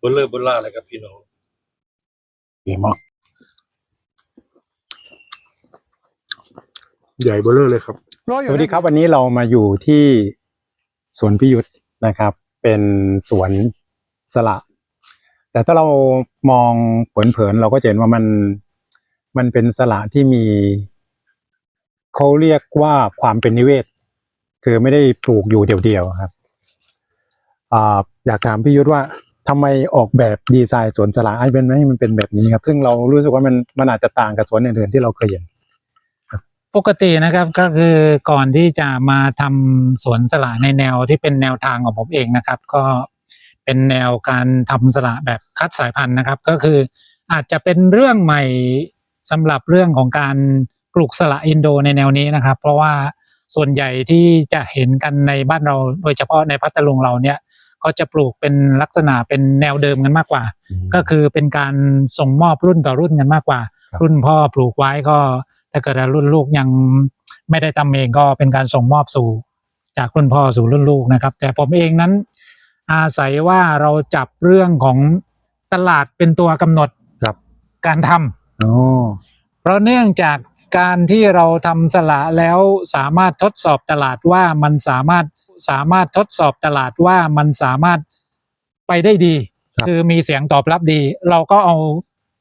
เบลเลอร์เบลล่าเลยครับพี่น้องดีมากใหญ่เบลเลอร์เลยครับสวัสดีครับวันนี้เรามาอยู่ที่สวนพิยุทธ์นะครับ เป็นสวนสละ แต่ถ้าเรามองเผินๆเราก็จะเห็นว่ามันมันเป็นสละที่มีเขาเรียกว่าความเป็นนิเวศ คือไม่ได้ปลูกอยู่เดี่ยวๆครับอ่าอยากถามพี่ยุทธว่า ทำไมออกแบบดีไซน์สวนสละให้เป็นให้มันเป็นแบบนี้ครับ ซึ่งเรารู้สึกว่ามันมันอาจจะต่างกับสวนอื่นๆที่เราเคยเห็นปกตินะครับก็คือก่อนที่จะมาทำสวนสละในแนวที่เป็นแนวทางของผมเองนะครับ ก็เป็นแนวการทำสละแบบคัดสายพันธุ์นะครับ ก็คืออาจจะเป็นเรื่องใหม่สำหรับเรื่องของการปลูกสละอินโดในแนวนี้นะครับ เพราะว่าส่วนใหญ่ที่จะเห็นกันในบ้านเราโดยเฉพาะในพัทลุงเราเนี่ย ก็จะปลูกเป็นลักษณะเป็นแนวเดิมกันมากกว่า ก็คือเป็นการส่งมอบรุ่นต่อรุ่นกันมากกว่าครับรุ่นพ่อปลูกไว้ก็ ถ้าเกิดว่ารุ่นลูกยังไม่ได้ทำเองก็เป็นการส่งมอบสู่ จากรุ่นพ่อสู่รุ่นลูกนะครับ แต่ผมเองนั้น อาศัยว่าเราจับเรื่องของตลาดเป็นตัวกำหนดครับการทำอ๋อเพราะเนื่องจากการที่เราทำสละแล้วสามารถทดสอบตลาดว่ามันสามารถ สามารถทดสอบตลาดว่ามันสามารถไปได้ดีครับคือมีเสียงตอบรับดี เราก็เอา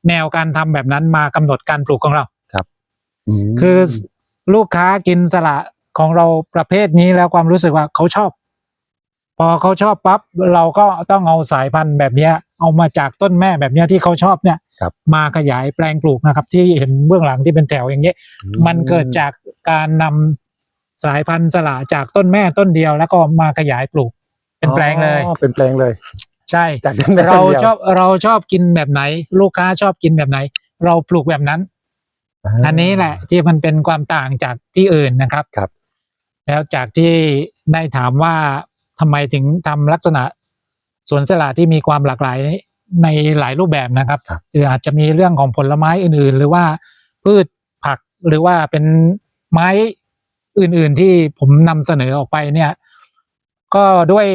แนวการทำแบบนั้นมากำหนดการปลูกของเรามคือลูกค้ากินสละของเราประเภทนี้แล้วความรู้สึกว่าเขาชอบ พอเขาชอบปั๊บเราก็ต้องเอาสายพันธุ์แบบเนี้ยเอามาจากต้นแม่แบบเนี้ยที่เขาชอบเนี่ยครับมาขยายแปลงปลูกนะครับ ที่เห็นเบื้องหลังที่เป็นแถวอย่างเงี้ยมันเกิดจากการนำ สายพันธุ์สละจากต้นแม่ต้นเดียว แล้วก็มาขยายปลูก เป็นแปลงเลย อ๋อเป็นแปลงเลย ใช่จากต้นแม่ต้นเราเดียวชอบเราชอบกินแบบไหน ลูกค้าชอบกินแบบไหน เราปลูกแบบนั้นอันนี้แหละที่มันเป็นความต่างจากที่อื่นนะครับ ครับ แล้วจากที่ได้ถามว่าทำไมถึงทำลักษณะสวนสละที่มีความหลากหลายในหลายรูปแบบนะครับครับ คืออาจจะมีเรื่องของผลไม้อื่น ๆ หรือว่าพืชผักหรือว่าเป็นไม้ อื่น ๆ ที่ผมนำเสนอออกไปเนี่ย ก็ด้วย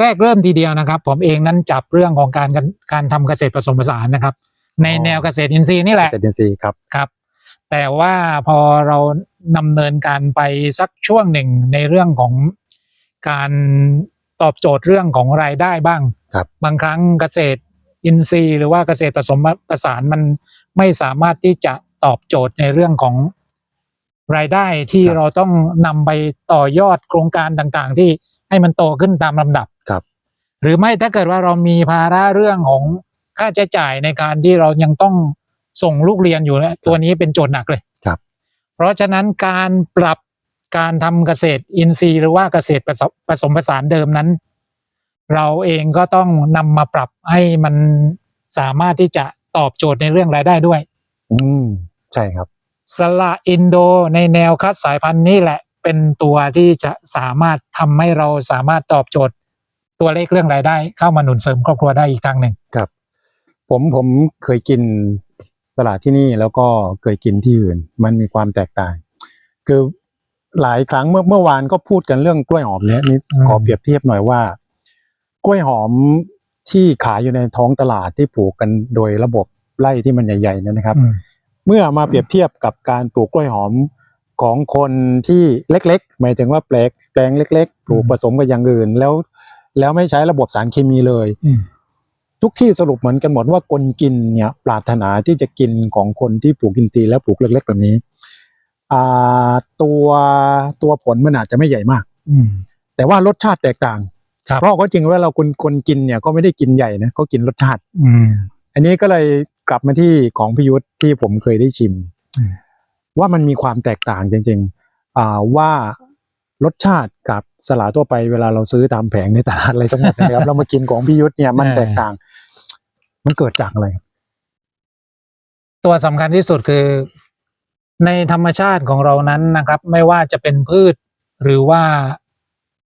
แรกเริ่มทีเดียวนะครับ ผมเองนั้นจับเรื่องของการการการทำเกษตรผสมผสานนะครับ ในแนวเกษตรอินทรีย์นี่แหละเกษตรอินทรีย์ครับครับ แต่ว่าพอเราดำเนินการไปสักช่วงหนึ่งในเรื่องของการตอบโจทย์เรื่องของรายได้บ้างครับบางครั้งเกษตรอินทรีย์ หรือว่าเกษตรผสมผสานมันไม่สามารถที่จะตอบโจทย์ในเรื่องของ รายได้ที่ครับ เราต้องนำไปต่อยอดโครงการต่างๆ ที่ให้มันโตขึ้นตามลำดับ ครับ หรือไม่ถ้าเกิดว่าเรามีภาระเรื่องของค่าใช้จ่ายในการที่เรายังต้องส่งลูกเรียนอยู่เนะตัวนี้เป็นโจทย์หนักเลยครับ เพราะฉะนั้นการปรับการทำเกษตรอินทรีย์หรือว่าเกษตรผสมผสมผสานเดิมนั้น เราเองก็ต้องนำมาปรับให้มันสามารถที่จะตอบโจทย์ในเรื่องรายได้ด้วย อืมใช่ครับ สละอินโดในแนวคัดสายพันธุ์นี่แหละ เป็นตัวที่จะสามารถทำให้เราสามารถตอบโจทย์ ตัวเลขเรื่องรายได้ เข้ามาหนุนเสริมครอบครัวได้อีกทางหนึ่งครับ ผมผมเคยกินสลัดที่นี่แล้วก็เคยกินที่อื่น มันมีความแตกต่าง คือหลายครั้งเมื่อเมื่อวานก็พูดกันเรื่องกล้วยหอมเนี้ยนี่อืมขอเปรียบเทียบหน่อยว่า กล้วยหอมที่ขายอยู่ในท้องตลาดที่ปลูกกันโดยระบบไร่ที่มันใหญ่ๆเนยนะครับอืม เมื่อมาเปรียบเทียบกับการปลูกกล้วยหอมของคนที่เล็กๆ หมายถึงว่าแปลงแปลงเล็ก ๆ ปลูกอืมผสมกับอย่างอื่น แล้วแล้วไม่ใช้ระบบสารเคมีเลยอืมทุกที่สรุปเหมือนกันหมดว่าคนกินเนี่ยปรารถนาที่จะกินของคนที่ปลูกกินซีย์แล้วปลูกเล็ก ๆ แบบนี้อ่าตัวตัวผลมันอาจจะไม่ใหญ่มากอืมแต่ว่ารสชาติแตกต่างครับเพราะก็จริงว่าเราคนคนกินเนี่ยก็ไม่ได้กินใหญ่นะเขากินรสชาติอืมอันนี้ก็เลย กลับมาที่ของพิยุทธ์ที่ผมเคยได้ชิมอืมว่ามันมีความแตกต่างจริงๆอ่าว่ารสชาติกับสลาทั่วไปเวลาเราซื้อตามแผงในตลาดอะไรทั้งหมดนะครับเรามากินของพิยุทธ์เนี่ยมันแตกต่าง มันเกิดจากอะไร ตัวสำคัญที่สุดคือ ในธรรมชาติของเรานั้นนะครับ ไม่ว่าจะเป็นพืช หรือว่า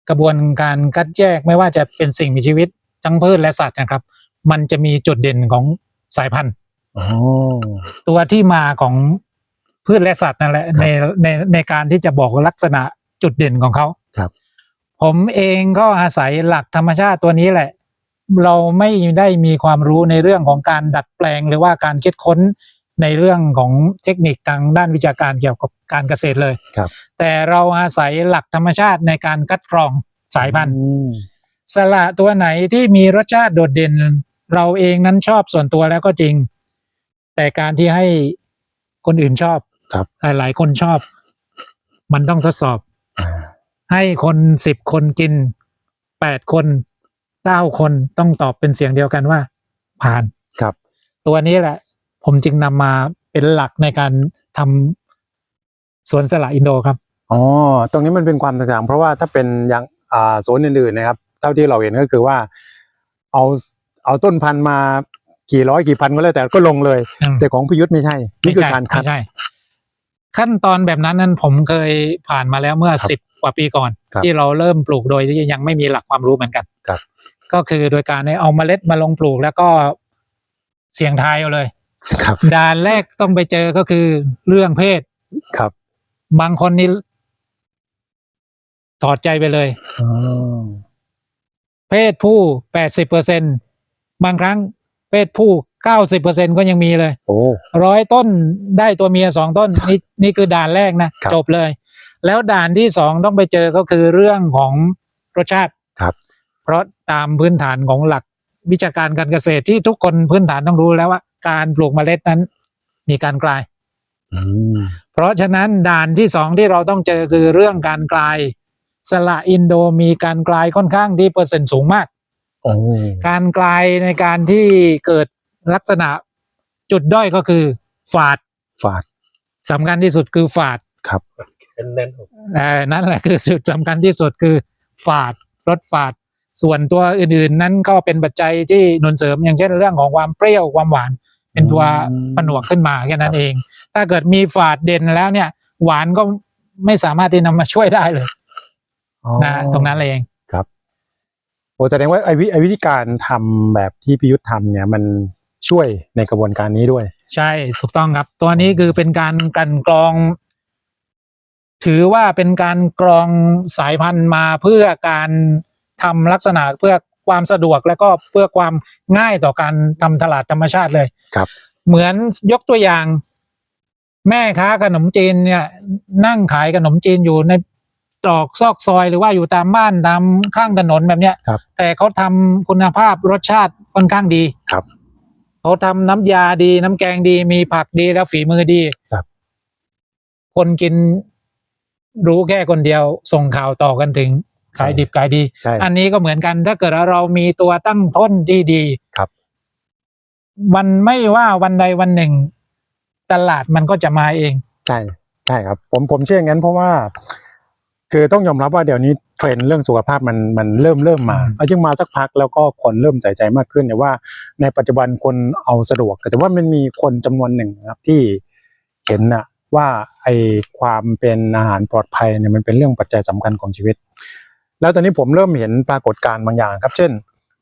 กระบวนการคัดแยก ไม่ว่าจะเป็นสิ่งมีชีวิตทั้งพืชและสัตว์นะครับ มันจะมีจุดเด่นของสายพันธุ์อ๋อ ตัวที่มาของพืชและสัตว์นั่นแหละครับในในในการที่จะบอกลักษณะจุดเด่นของเขาครับ ผมเองก็อาศัยหลักธรรมชาติตัวนี้แหละ เราไม่ได้มีความรู้ในเรื่องของการดัดแปลงหรือว่าการคิดค้นในเรื่องของเทคนิคทางด้านวิชาการเกี่ยวกับการเกษตรเลยครับ แต่เราอาศัยหลักธรรมชาติในการคัดกรองสายพันธุ์อืมสละตัวไหนที่มีรสชาติโดดเด่น เราเองนั้นชอบส่วนตัวแล้วก็จริง แต่การที่ให้คนอื่นชอบครับ หลายๆคนชอบ มันต้องทดสอบอ่าให้คนสิบคนกินแปดคนเก้าคนต้องตอบเป็นเสียงเดียวกันว่า ผ่านครับ ตัวนี้แหละ ผมจึงนำมาเป็นหลักในการทำสวนสละอินโดครับอ๋อตรงนี้มันเป็นความแตกต่างเพราะว่าถ้าเป็นอย่างอ่าสวนอื่นๆนะครับ เท่าที่เราเห็นก็คือว่า เอาเอาต้นพันธุ์มา กี่ร้อยกี่พันก็แล้วแต่ก็ลงเลย อืม แต่ของพิยุทธ์ไม่ใช่ นี่คือไม่ใช่การคัด ไม่ใช่ ขั้นตอนแบบนั้นนั้นผมเคยผ่านมาแล้วเมื่อครับสิบกว่าปีก่อน ครับที่เราเริ่มปลูกโดยที่ยังไม่มีหลักความรู้เหมือนกันครับ ก็คือโดยการเอาเมล็ดมาลงปลูกแล้วก็เสี่ยงทายเอาเลย ครับด่านแรกต้องไปเจอก็คือเรื่องเพศ ครับบางคนนี่ถอดใจไปเลย อ๋อเพศผู้แปดสิบเปอร์เซ็นบางครั้ง เพศผู้เก้าสิบเปอร์เซ็นก็ยังมีเลยโอ้ ร้อยต้นได้ตัวเมียสองต้น นี่นี่คือด่านแรกนะ ครับ จบเลย แล้วด่านที่สองต้องไปเจอก็คือเรื่องของรสชาติ ครับ เพราะตามพื้นฐานของหลักวิชาการการเกษตรที่ทุกคนพื้นฐานต้องรู้แล้วว่า การปลูกเมล็ดนั้น มีการกลาย อืมเพราะฉะนั้นด่านที่สองที่เราต้องเจอคือเรื่องการกลาย สละอินโดมีการกลายค่อนข้างที่เปอร์เซ็นต์สูงมากโอ้ การกลายในการที่เกิดลักษณะจุดด้อยก็คือฝาดฝาดสำคัญที่สุดคือฝาดครับแน่นเอ่อนั่นแหละคือจุดสำคัญที่สุดคือฝาดรสฝาด ส่วนตัวอื่นๆ นั้นก็เป็นปัจจัยที่หนุนเสริมอย่างเช่นเรื่องของความเปรี้ยวความหวาน เป็นตัวอืมผนวกขึ้นมาแค่นั้นเอง ถ้าเกิดมีฝาดเด่นแล้วเนี่ย หวานก็ไม่สามารถที่นำมาช่วยได้เลยอ๋อนะตรงนั้นเองครับ โอ้แสดงว่าไอ้วิไอ้วิธีการทำแบบที่พิยุทธ์ทำเนี่ยมันช่วยในกระบวนการนี้ด้วย ใช่ถูกต้องครับ ตัวนี้คือเป็นการกลันกรอง ถือว่าเป็นการกรองสายพันธุ์มาเพื่อการทำลักษณะเพื่อความสะดวกและก็เพื่อความง่ายต่อการทำตลาดธรรมชาติเลยครับ เหมือนยกตัวอย่าง แม่ค้าขนมจีนเนี่ย นั่งขายขนมจีนอยู่ใน ตรอกซอกซอยหรือว่าอยู่ตามบ้านตามข้างถนนแบบเนี้ย ครับ แต่เขาทำคุณภาพรสชาติค่อนข้างดีครับเขาทำน้ำยาดีน้ำแกงดี มีผักดีแล้วฝีมือดีครับ คนกินรู้แค่คนเดียว ส่งข่าวต่อกันถึงขายดิบขายดี ใช่ อันนี้ก็เหมือนกันถ้าเกิดเรามีตัวตั้งต้นที่ดีครับวันไม่ว่าวันใดวันหนึ่ง ตลาดมันก็จะมาเอง ใช่ใช่ครับผมผมเชื่ออย่างนั้นเพราะว่า คือต้องยอมรับว่าเดี๋ยวนี้เทรนด์เรื่องสุขภาพมันมันเริ่มเริ่มมาอืมเอาจึงมาสักพักแล้วก็คนเริ่มใส่ใจมากขึ้นแต่ว่า ในปัจจุบันคนเอาสะดวก แต่ว่ามันมีคนจำนวนหนึ่งนะครับที่เห็นนะว่าไอความเป็นอาหารปลอดภัยเนี่ยมันเป็นเรื่องปัจจัยสำคัญของชีวิต แล้วตอนนี้ผมเริ่มเห็นปรากฏการณ์บางอย่างครับ เช่น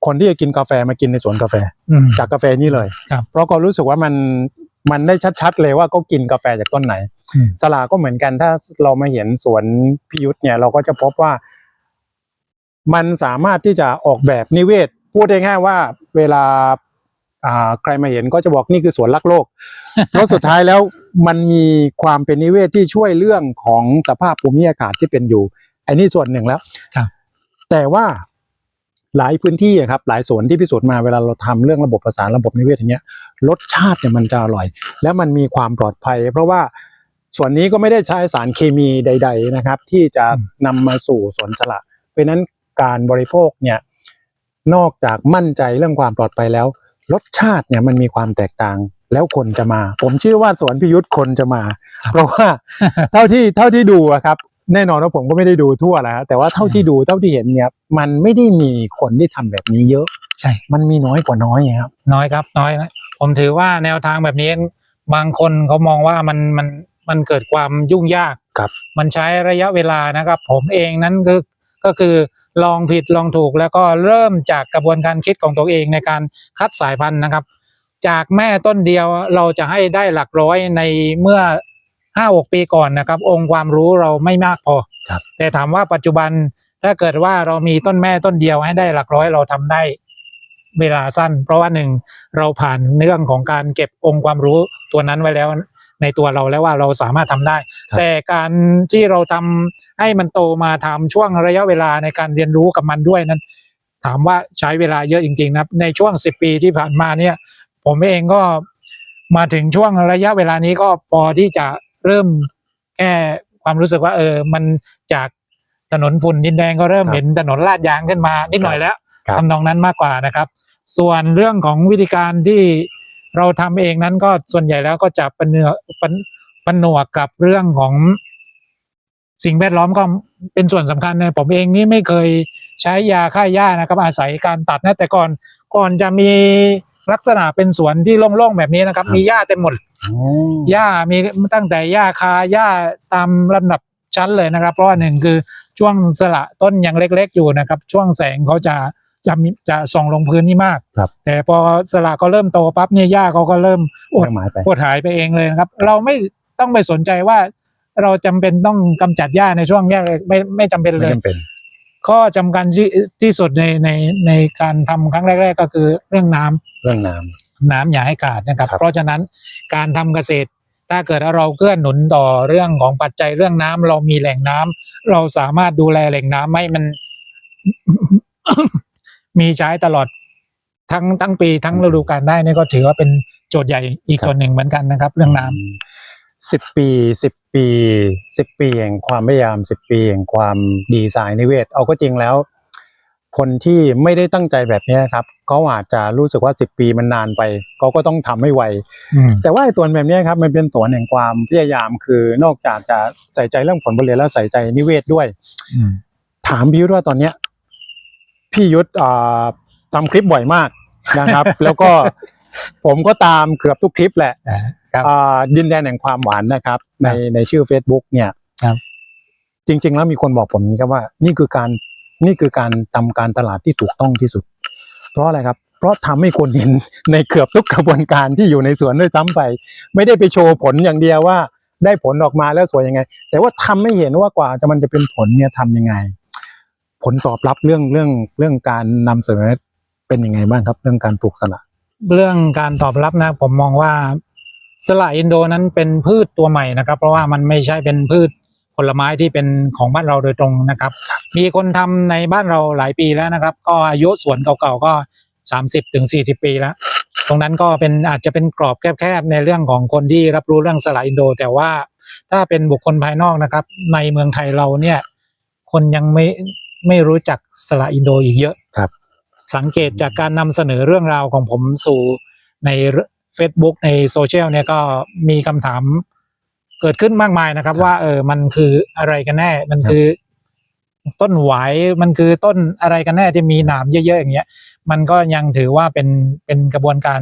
คนที่จะกินกาแฟมากินในสวนกาแฟอืมจากกาแฟนี่เลยครับเพราะก็รู้สึกว่ามันมันได้ชัด ๆ เลยว่าเขากินกาแฟจากต้นไหนอืม สลาก็เหมือนกันถ้าเรามาเห็นสวนพิยุทธ์เนี่ยเราก็จะพบว่า มันสามารถที่จะออกแบบนิเวศ พูดได้ง่ายๆว่าเวลาอ่าใครมาเห็นก็จะบอกนี่คือสวนรักโลกเพราะสุดท้ายแล้วมันมีความเป็นนิเวศที่ช่วยเรื่องของสภาพภูมิอากาศที่เป็นอยู่ อันนี้ส่วนหนึ่งแล้วครับแต่ว่าหลายพื้นที่อะครับหลายสวนที่พิสูจน์มาเวลาเราทำเรื่องระบบประสานระบบนิเวศอย่างเงี้ยรสชาติเนี่ยมันจะอร่อย แล้วมันมีความปลอดภัย เพราะว่า ส่วนนี้ก็ไม่ได้ใช้สารเคมีใด ๆนะครับ ที่จะนำมาสู่สวนสละ เพราะฉะนั้นการบริโภคเนี่ยนอกจากมั่นใจเรื่องความปลอดภัยแล้ว รสชาติเนี่ยมันมีความแตกต่างแล้วคนจะมา ผมเชื่อว่าสวนพิยุทธ์คนจะมาครับเพราะว่าเท่าที่เท่าที่ดูอะครับแน่นอนว่าผมก็ไม่ได้ดูทั่วแล้วแต่ว่าเท่าที่ดูเท่าที่เห็นเนี่ยมันไม่ได้มีคนที่ทำแบบนี้เยอะ ใช่ มันมีน้อยกว่าน้อยไงครับ น้อยครับน้อยนะผมถือว่าแนวทางแบบนี้บางคนเขามองว่ามันมัน มันเกิดความยุ่งยากครับ มันใช้ระยะเวลานะครับ ผมเองนั้นก็ก็คือลองผิดลองถูกแล้วก็เริ่มจากกระบวนการคิดของตัวเองในการคัดสายพันธุ์นะครับ จากแม่ต้นเดียวเราจะให้ได้หลักร้อยในเมื่อห้าหกปีก่อนนะครับ องค์ความรู้เราไม่มากพอครับแต่ถามว่าปัจจุบันถ้าเกิดว่าเรามีต้นแม่ต้นเดียวให้ได้หลักร้อยเราทำได้เวลาสั้น เพราะว่าหนึ่งเราผ่านเรื่องของการเก็บองค์ความรู้ตัวนั้นไว้แล้ว ในตัวเราแล้วว่าเราสามารถทำได้ครับแต่การที่เราทำให้มันโตมาทำช่วงระยะเวลาในการเรียนรู้กับมันด้วยนั้น ถามว่าใช้เวลาเยอะจริงๆนะครับในช่วงสิบปีที่ผ่านมาเนี่ย ผมเองก็มาถึงช่วงระยะเวลานี้ก็พอที่จะเริ่มแก้ความรู้สึกว่า เออ มันจากถนนฝุ่นดินแดงก็เริ่มครับเห็นถนนลาดยางขึ้นมานิดหน่อยแล้วครับทำนองนั้นมากกว่านะครับ ส่วนเรื่องของวิธีการที่ เราทำเองนั้นก็ส่วนใหญ่แล้วก็จะปนเนือปนปนหนวกกับเรื่องของสิ่งแวดล้อมก็เป็นส่วนสำคัญนะผมเองนี่ไม่เคยใช้ยาฆ่าหญ้านะครับ อาศัยการตัดนะแต่ก่อนก่อนจะมีลักษณะเป็นสวนที่โล่งๆแบบนี้นะครับครับมีหญ้าเต็มหมดอ๋อหญ้ามีตั้งแต่หญ้าคาหญ้าตามลำดับชั้นเลยนะครับ เพราะว่าหนึ่งคือช่วงสละต้นยังเล็ก ๆ อยู่นะครับ ช่วงแสงเขาจะ จะมีจะส่องลงพื้นที่มาก ครับแต่พอสละก็เริ่มโตปั๊บเนี่ยหญ้าเขาก็เริ่มอดเรื่องหมายไป อดหายไปเองเลยนะครับ เราไม่ต้องไปสนใจว่าเราจำเป็นต้องกำจัดหญ้าในช่วงแรกเลยไม่ไม่จำเป็นไม่เลยจำเป็น ข้อจำกัดที่ที่สุดในในในการทำครั้งแรก ๆ ก็คือเรื่องน้ำ เรื่องน้ น้ำอย่าให้ขาดนะครับ ครับเพราะฉะนั้นการทำเกษตร ถ้าเกิดเราเกื้อหนุนต่อเรื่องของปัจจัยเรื่องน้ำเรามีแหล่งน้ำเราสามารถดูแลแหล่งน้ำให้มัน มีใช้ตลอดทั้งทั้งปีทั้งฤดูกาลได้นี่ก็ถือว่าเป็นโจทย์ใหญ่อีกส่วนหนึ่งเหมือนกันนะครับ เรื่องน้ำ สิบปีสิบปีสิบปีแห่งความพยายามสิบปีแห่งความดีไซน์นิเวศ เอาก็จริงแล้ว คนที่ไม่ได้ตั้งใจแบบนี้ครับเขาอาจจะรู้สึกว่าสิบปีมันนานไปเขาก็ต้องทำให้ไวอืมแต่ว่าไอ้ตัวแบบนี้ครับมันเป็นสวนแห่งความพยายามคือนอกจากจะใส่ใจเรื่องผลผลิตแล้วใส่ใจนิเวศด้วยอืมถามพี่ยุทธว่าตอนเนี้ย พี่ยุทธอ่าทำคลิปบ่อยมากนะครับ แล้วก็ผมก็ตามเกือบทุกคลิปแหละอ่าครับอ่าดินแดนแห่งความหวานนะครับ ในครับในชื่อ Facebook เนี่ยครับจริง ๆ แล้วมีคนบอกผมอย่างนี้ครับว่า นี่คือการนี่คือการทำการตลาดที่ถูกต้องที่สุด เพราะอะไรครับ เพราะทำให้คนเห็นในเกือบทุกกระบวนการที่อยู่ในสวนด้วยซ้ำไป ไม่ได้ไปโชว์ผลอย่างเดียวว่า ได้ผลออกมาแล้วสวยยังไง แต่ว่าทำให้เห็นว่ากว่าจะมันจะเป็นผลเนี่ยทำยังไง ผลตอบรับเรื่องเรื่องเรื่องการนำเสนอเป็นยังไงบ้างครับ เรื่องการปลูกสละเรื่องการตอบรับนะผมมองว่าสละอินโดนั้นเป็นพืชตัวใหม่นะครับ เพราะว่ามันไม่ใช่เป็นพืชผลไม้ที่เป็นของบ้านเราโดยตรงนะครับ มีคนทำในบ้านเราหลายปีแล้วนะครับ ก็อายุสวนเก่าๆก็สามสิบถึงสี่สิบปีแล้ว ตรงนั้นก็เป็นอาจจะเป็นกรอบแคบๆในเรื่องของคนที่รับรู้เรื่องสละอินโด แต่ว่าถ้าเป็นบุคคลภายนอกนะครับ ในเมืองไทยเราเนี่ยคนยังไม่ ไม่รู้จักสละอินโดอีกเยอะครับ สังเกตจากการนำเสนอเรื่องราวของผมสู่ใน Facebook ในโซเชียลเนี่ยก็มีคำถามเกิดขึ้นมากมายนะครับครับว่าเออมันคืออะไรกันแน่ มันครับคือ ต้นหวายมันคือต้นอะไรกันแน่ที่มีหนามเยอะๆอย่างเงี้ย มันก็ยังถือว่าเป็นเป็นกระบวนการ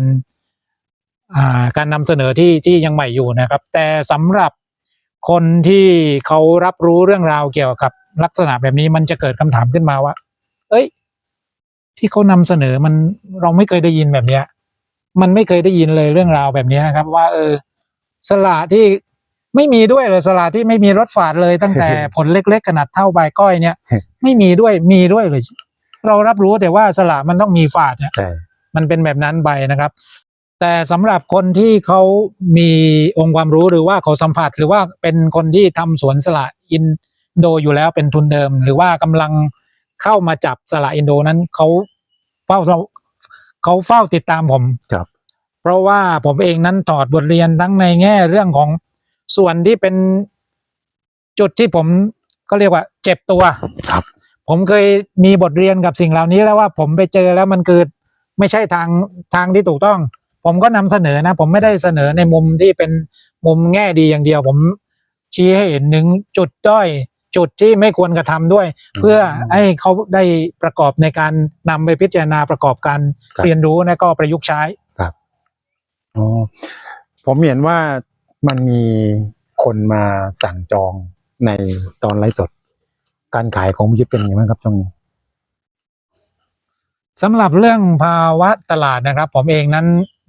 อ่าการนำเสนอที่ที่ยังใหม่อยู่นะครับ แต่สำหรับคนที่เขารับรู้เรื่องราวเกี่ยวกับ ลักษณะแบบนี้มันจะเกิดคำถามขึ้นมาว่า เอ้ย ที่เขานำเสนอมันเราไม่เคยได้ยินแบบเนี้ย มันไม่เคยได้ยินเลยเรื่องราวแบบนี้นะครับ ว่า เออ สละที่ไม่มีด้วยเลยสละที่ไม่มีรสฝาดเลยตั้งแต่ผลเล็กๆขนาดเท่าใบก้อยเนี่ย ไม่มีด้วยมีด้วยเลย เรารับรู้แต่ว่าสละมันต้องมีฝาดเนี่ยใช่มันเป็นแบบนั้นไปนะครับ แต่สำหรับคนที่เขามีองค์ความรู้หรือว่าเขาสัมผัส หรือว่าเป็นคนที่ทำสวนสละอิน โดอยู่แล้วเป็นทุนเดิม หรือว่ากำลังเข้ามาจับสละอินโดนั้นเขาเฝ้าเขาเฝ้าติดตามผมครับเพราะว่าผมเองนั้นถอดบทเรียนทั้งในแง่เรื่องของส่วนที่เป็นจุดที่ผมก็เรียกว่า เจ็บตัวครับ ผมเคยมีบทเรียนกับสิ่งเหล่านี้แล้วว่าผมไปเจอแล้วมันคือไม่ใช่ทางทางที่ถูกต้อง ผมก็นำเสนอนะ ผมไม่ได้เสนอในมุมที่เป็นมุมแง่ดีอย่างเดียว ผมชี้ให้เห็นถึงจุดด้อย จุดที่ไม่ควรกระทำด้วย เพื่อให้เขาได้ประกอบในการนำไปพิจารณาประกอบการครับเรียนรู้และก็ประยุกต์ใช้อ๋อผมเห็นว่ามันมีคนมาสั่งจองในตอนไลฟ์สด การขายของพิยุทธเป็นยังไงบ้างครับช่วงนี้สำหรับเรื่องภาวะตลาดนะครับ ผมเองนั้น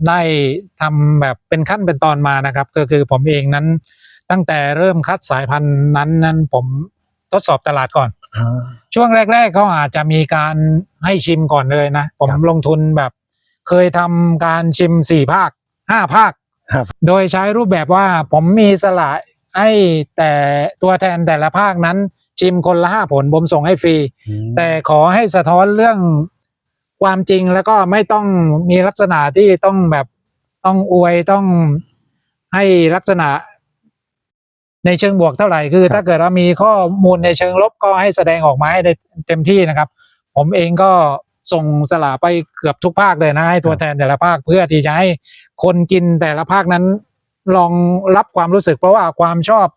ได้ทำแบบเป็นขั้นเป็นตอนมานะครับ ก็คือผมเองนั้นตั้งแต่เริ่มคัดสายพันธุ์นั้นนั้นผมท ดสอบตลาดก่อน ช่วงแรก ๆเขาอาจจะมีการให้ชิมก่อนเลยนะ ผมครับลงทุนแบบ เคยทำการชิมสี่ภาคห้าภาคครับโดยใช้รูปแบบว่าผมมีสละให้แต่ตัวแทนแต่ละภาคนั้นชิมคนละห้าผลผมส่งให้ฟรี แต่ขอให้สะท้อนเรื่องความจริงแล้วก็ไม่ต้องมีลักษณะที่ต้องแบบต้องอวยต้องให้ลักษณะ ในเชิงบวกเท่าไหร่คือครับถ้าเกิดว่ามีข้อมูลในเชิงลบก็ให้แสดงออกมาให้ได้เต็มที่นะครับ ผมเองก็ส่งสลาไปเกือบทุกภาคเลยนะให้ตัวแทนแต่ละภาคเพื่อที่จะให้คนกินแต่ละภาคนั้น ลองรับความรู้สึกเพราะว่าความชอบ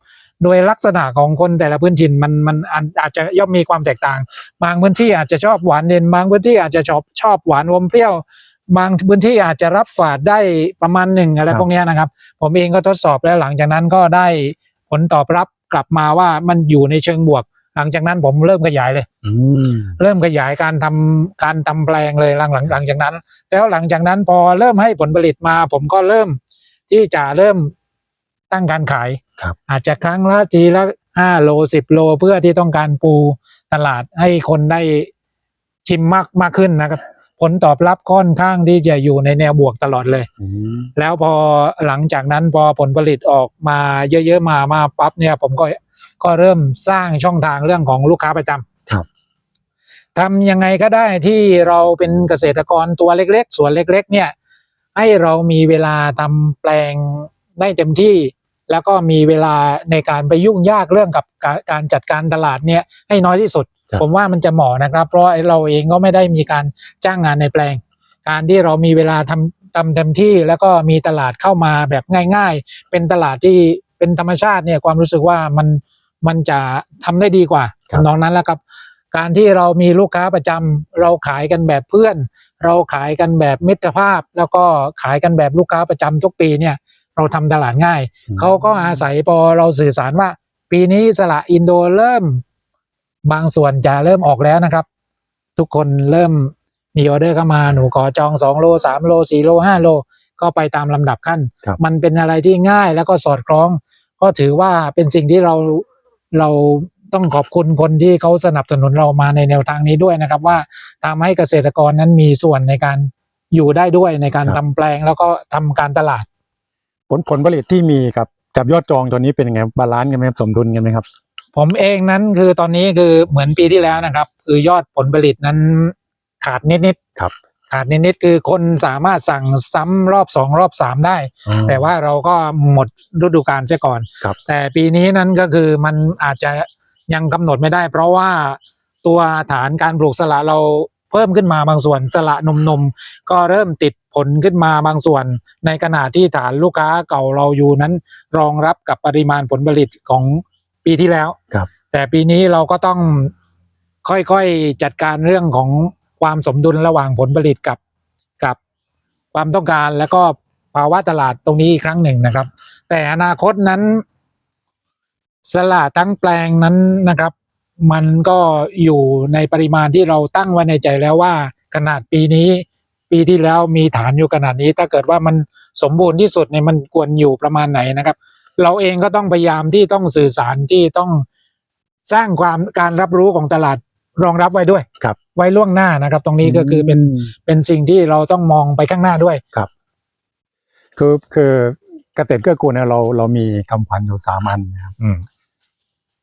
โดยลักษณะของคนแต่ละพื้นถิ่นมันมันอาจอาจจะย่อมมีความแตกต่าง บางพื้นที่อาจจะชอบหวานเด่นบางพื้นที่อาจจะชอบชอบหวานอมเปรี้ยว บางพื้นที่อาจจะรับฝาดได้ประมาณหนึ่งอะไรครับพวกเนี้ยนะครับ ผมเองก็ทดสอบแล้วหลังจากนั้นก็ได้ ผลตอบรับกลับมาว่ามันอยู่ในเชิงบวก หลังจากนั้นผมเริ่มขยายเลยอืมเริ่มขยายการทำการทำแปลงเลยหลังหลังหลังจากนั้น แล้วหลังจากนั้นพอเริ่มให้ผลผลิตมา ผมก็เริ่มที่จะเริ่มตั้งการขายครับอาจจะครั้งละทีละห้าโลสิบโลเพื่อที่ต้องการปูตลาดให้คนได้ชิมมากมากขึ้นนะครับ ผลตอบรับค่อนข้างที่จะอยู่ในแนวบวกตลอดเลยอืมแล้วพอหลังจากนั้นพอผลผลิตออกมาเยอะๆมามาปั๊บเนี่ย ผมก็ก็เริ่มสร้างช่องทางเรื่องของลูกค้าประจำครับทำยังไงก็ได้ที่เราเป็นเกษตรกรตัวเล็กๆสวนเล็ก ๆ เนี่ย ให้เรามีเวลาทำแปลงได้เต็มที่ แล้วก็มีเวลาในการไปยุ่งยากเรื่องกับการการจัดการตลาดเนี่ยให้น้อยที่สุดครับ ผมว่ามันจะเหมาะนะครับ เพราะเราเองก็ไม่ได้มีการจ้างงานในแปลง การที่เรามีเวลาทำทำเต็มที่ แล้วก็มีตลาดเข้ามาแบบง่าย ๆ เป็นตลาดที่เป็นธรรมชาติเนี่ยความรู้สึกว่ามันมันจะทำได้ดีกว่าครับทำนองนั้นแหล้วครับ การที่เรามีลูกค้าประจำเราขายกันแบบเพื่อน เราขายกันแบบมิตรภาพ แล้วก็ขายกันแบบลูกค้าประจำทุกปีเนี่ย เราทำตลาดง่ายเขาก็อาศัยพอเราสื่อสารว่า ปีนี้สละอินโดเริ่ม บางส่วนจะเริ่มออกแล้วนะครับ ทุกคนเริ่มมีออเดอร์เข้ามาหนูขอจองสองโลสามโลสี่โลห้าโลก็ไปตามลำดับขั้นครับมันเป็นอะไรที่ง่ายแล้วก็สอดคล้อง ก็ถือว่าเป็นสิ่งที่เราเราต้องขอบคุณคนที่เขาสนับสนุนเรามาในแนวทางนี้ด้วยนะครับ ว่าทำให้เกษตรกรนั้นมีส่วนในการอยู่ได้ด้วยในการครับทำแปลงแล้วก็ทำการตลาด ผลผลผลิตที่มีกับกับยอดจองตัวนี้เป็นยังไงบาลานซ์กันไหมครับสมดุลกันไหมครับ ผมเองนั้นคือตอนนี้คือเหมือนปีที่แล้วนะครับ คือยอดผลผลิตนั้นขาดนิดครับๆขาดนิดๆคือคนสามารถสั่งซ้ำรอบสองรอบสามได้ แต่ว่าเราก็หมดฤดูกาลเสียก่อนครับแต่ปีนี้นั้นก็คือมันอาจจะยังกำหนดไม่ได้ เพราะว่าตัวฐานการปลูกสละเราเพิ่มขึ้นมาบางส่วนสละนมนมๆก็เริ่มติดผลขึ้นมาบางส่วน ในขณะที่ฐานลูกค้าเก่าเราอยู่นั้น รองรับกับปริมาณผลผลิตของ ปีที่แล้วครับ แต่ปีนี้เราก็ต้องค่อยๆจัดการเรื่องของความสมดุลระหว่างผลผลิตกับกับความต้องการแล้วก็ภาวะตลาดตรงนี้อีกครั้งหนึ่งนะครับ แต่อนาคตนั้น สลากตั้งแปลงนั้นนะครับ มันก็อยู่ในปริมาณที่เราตั้งไว้ในใจแล้วว่า ขนาดปีนี้ ปีที่แล้วมีฐานอยู่ขนาดนี้ ถ้าเกิดว่ามันสมบูรณ์ที่สุดเนี่ยมันควรอยู่ประมาณไหนนะครับ เราเองก็ต้องพยายามที่ต้องสื่อสารที่ต้องสร้างความการรับรู้ของตลาดรองรับไว้ด้วยครับ ไว้ล่วงหน้านะครับ ตรงนี้ก็คือเป็นเป็นสิ่งที่เราต้องมองไปข้างหน้าด้วยคือคือเกษตรเกื้อกูลเนี่ยเราเรามีคำขวัญอยู่สามอันนะครับอืม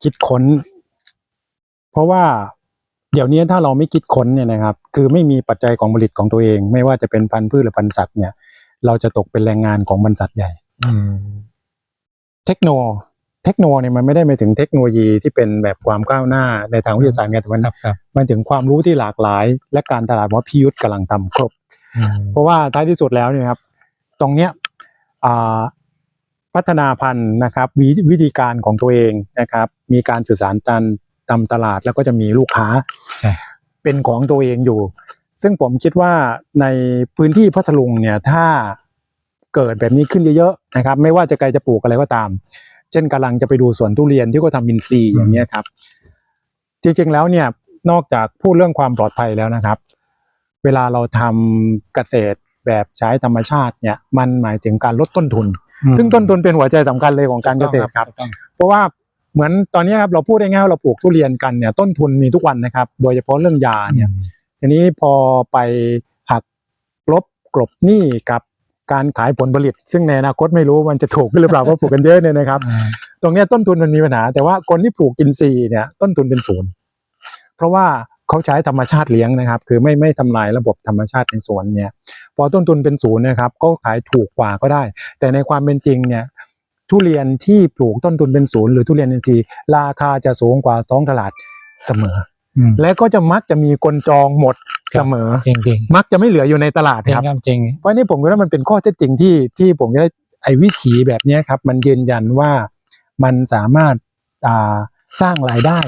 คิดค้น เพราะว่าเดี๋ยวนี้ถ้าเราไม่คิดค้นเนี่ยนะครับ คือไม่มีปัจจัยของผลิตของตัวเอง ไม่ว่าจะเป็นพันธุ์พืชหรือพันธุ์สัตว์เนี่ย เราจะตกเป็นแรงงานของบรรษัทใหญ่อืม เทคโนเทคโนเนี่ยมันไม่ได้หมายถึงเทคโนโลยีที่เป็นแบบความก้าวหน้าในทางวิทยาศาสตร์ไงแต่มันครับครับมันถึงความรู้ที่หลากหลาย และการตลาดว่าพิยุทธ์กำลังทำครบอืมเพราะว่าท้ายที่สุดแล้วเนี่ยครับ ตรงเนี้ยอ่าพัฒนาพันธุ์นะครับววิธีการของตัวเองนะครับ มีการสื่อสารตันตามตลาดแล้วก็จะมีลูกค้าใช่เป็นของตัวเองอยู่ ซึ่งผมคิดว่าในพื้นที่พัทลุงเนี่ยถ้า เกิดแบบนี้ขึ้นเยอะๆนะครับ ไม่ว่าจะใครจะปลูกอะไรก็ตาม เช่นกำลังจะไปดูสวนทุเรียนที่เขาทำมินซีย์อย่างเงี้ยครับ จริงๆแล้วเนี่ยนอกจากพูดเรื่องความปลอดภัยแล้วนะครับ เวลาเราทำเกษตรแบบใช้ธรรมชาติเนี่ย มันหมายถึงการลดต้นทุน ซึ่งต้นทุนเป็นหัวใจสำคัญเลยของการเกษตรครับถูกต้องเพราะว่าเหมือนตอนนี้ครับเราพูดได้ง่ายว่าเราปลูกทุเรียนกันเนี่ยต้นทุนมีทุกวันนะครับ โดยเฉพาะเรื่องยาเนี่ยทีนี้พอไปหักลบกลบหนี้กับ การขายผลผลิต ซึ่งในอนาคตไม่รู้มันจะถูกหรือเปล่าเพราะปลูกกันเยอะเนี่ยนะครับอ่าตรงเนี้ยต้นทุนมันมีปัญหา แต่ว่าคนที่ปลูกกินซีย์เนี่ยต้นทุนเป็นศูนย์เพราะว่าเขาใช้ธรรมชาติเลี้ยงนะครับ คือไม่ไม่ทำลายระบบธรรมชาติในสวนเนี่ยพอต้นทุนเป็นศูนย์นะครับก็ขายถูกกว่าก็ได้ แต่ในความเป็นจริงเนี่ยทุเรียนที่ปลูกต้นทุนเป็นศูนย์หรือทุเรียนอินทรีย์ราคาจะสูงกว่าท้องตลาดเสมออืม และก็จะมักจะมีคนจองหมดเสมอจริงจริงมักจะไม่เหลืออยู่ในตลาดๆจริงครับครับจริงเพราะนี่ผมคิดว่ามันเป็นข้อเท็จจริงที่ที่ผมจะได้ไอ้วิถีแบบเนี้ยครับ มันยืนยันว่ามันสามารถอ่าสร้างรายได้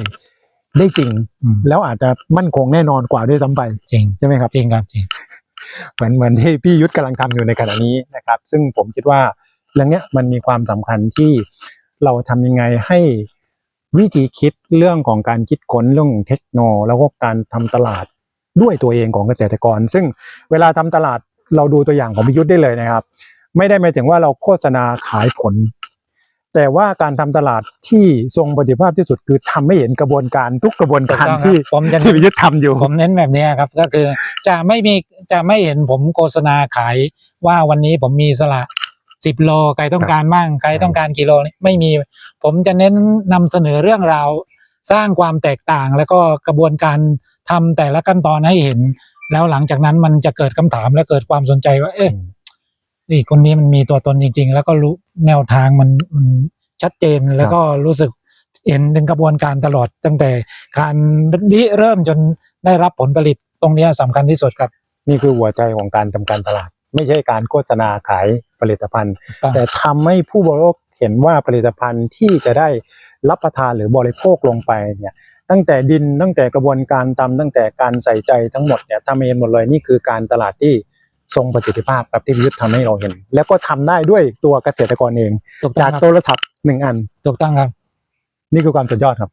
ได้จริงอืมแล้วอาจจะมั่นคงแน่นอนกว่าด้วยซ้ำไปจริงใช่ไหมครับจริงครับจริงเหมือนเหมือนที่พี่ยุทธกำลังทำอยู่ในขณะนี้นะครับ ซึ่งผมคิดว่าเรื่องเนี้ยมันมีความสำคัญที่เราทำยังไงให้ วิธีคิดเรื่องของการคิดค้นเรื่องของเทคโนโลยีแล้วก็การทำตลาดด้วยตัวเองของเกษตรกร ซึ่งเวลาทำตลาดเราดูตัวอย่างของพิยุทธ์ได้เลยนะครับ ไม่ได้หมายถึงว่าเราโฆษณาขายผล แต่ว่าการทำตลาดที่ทรงประสิทธิภาพที่สุดคือทำให้เห็นกระบวนการทุกกระบวนการถูกต้องครับที่ผมจะที่พิยุทธ์ทำอยู่ผมเน้นแบบนี้ครับก็คือจะไม่มีจะไม่เห็นผมโฆษณาขายว่าวันนี้ผมมีสละ สิบโลใครต้องการมั่งใครต้องการกิโลนี่ไม่มี ผมจะเน้นนำเสนอเรื่องราว สร้างความแตกต่างแล้วก็กระบวนการทำแต่ละขั้นตอนให้เห็น แล้วหลังจากนั้นมันจะเกิดคำถามและเกิดความสนใจว่า เอ๊ะนี่คนนี้มันมีตัวตนจริง ๆ แล้วก็รู้แนวทางมันมันชัดเจนแล้วก็รู้สึกเห็นถึงกระบวนการตลอดตั้งแต่การริเริ่มจนได้รับผลผลิตตรงเนี้ยสำคัญที่สุดครับ นี่คือหัวใจของการทำการตลาด ไม่ใช่การโฆษณาขายผลิตภัณฑ์ แต่ทำให้ผู้บริโภคเห็นว่าผลิตภัณฑ์ที่จะได้รับประทานหรือบริโภคลงไปเนี่ยตั้งแต่ดินตั้งแต่กระบวนการทำตั้งแต่การใส่ใจทั้งหมดเนี่ยทำเองหมดเลยนี่คือการตลาดที่ทรงประสิทธิภาพครับที่พิยุทธ์ทำให้เราเห็น แล้วก็ทำได้ด้วยตัวเกษตรกรเองถูกต้อจางกครับโทรศัพท์หนึ่งอันถูกต้องครับ นี่คือความสุดยอดครับ